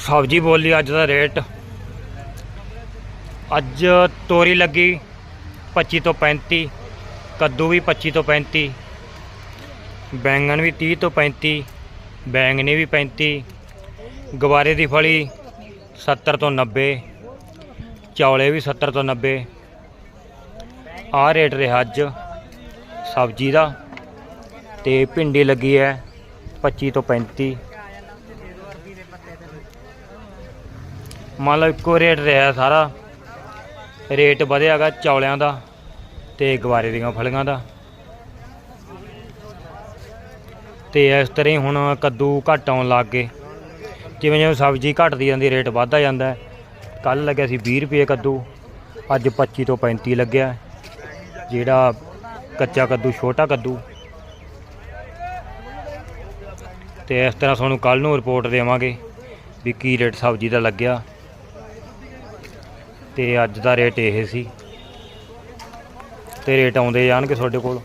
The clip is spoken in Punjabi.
ਸਬਜ਼ੀ ਬੋਲੀ ਅੱਜ ਦਾ ਰੇਟ। ਅੱਜ ਤੋਰੀ ਲੱਗੀ 25 ਤੋਂ 35 ਕੱਦੂ ਵੀ 25 ਤੋਂ 35 ਬੈਂਗਣ ਵੀ 30 ਤੋਂ 35 ਬੈਂਗਣੀ ਵੀ 35 ਗਵਾਰੇ ਦੀ ਫਲੀ 70 ਤੋਂ 90 ਚੌਲੇ ਵੀ 70 ਤੋਂ 90 ਆਹ ਰੇਟ ਰਿਹਾ ਅੱਜ ਸਬਜ਼ੀ ਦਾ ਤੇ ਭਿੰਡੀ ਲੱਗੀ ਹੈ 25 ਤੋਂ 35 ਮੰਨ ਲਓ ਇੱਕੋ ਰੇਟ ਰਿਹਾ ਸਾਰਾ। ਰੇਟ ਵਧਿਆਗਾ ਚੌਲਿਆਂ ਦਾ ਤੇ ਗਵਾਰੇ ਦੀਆਂ ਫਲੀਆਂ ਦਾ। ਤੇ ਇਸ ਤਰ੍ਹਾਂ ਹੀ ਹੁਣ ਕੱਦੂ ਘੱਟ ਆਉਣ ਲੱਗ ਗਏ। ਜਿਵੇਂ ਜਿਵੇਂ ਸਬਜ਼ੀ ਘਟਦੀ ਜਾਂਦੀ, ਰੇਟ ਵੱਧਦਾ ਜਾਂਦਾ ਕੱਲ ਲੱਗਿਆ ਸੀ 20 ਰੁਪਏ ਕੱਦੂ, ਅੱਜ 25 ਤੋਂ 35 ਲੱਗਿਆ ਜਿਹੜਾ ਕੱਚਾ ਕੱਦੂ, ਛੋਟਾ ਕੱਦੂ। ਤੇ ਇਸ ਤਰ੍ਹਾਂ ਤੁਹਾਨੂੰ ਕੱਲ ਨੂੰ ਰਿਪੋਰਟ ਦੇਵਾਂਗੇ ਵੀ ਕੀ ਰੇਟ ਸਬਜ਼ੀ ਦਾ ਲੱਗਿਆ। ਤੇ ਅੱਜ ਦਾ ਰੇਟ ਇਹ ਸੀ ਤੇ ਰੇਟ ਆਉਂਦੇ ਜਾਣਗੇ ਤੁਹਾਡੇ ਕੋਲ?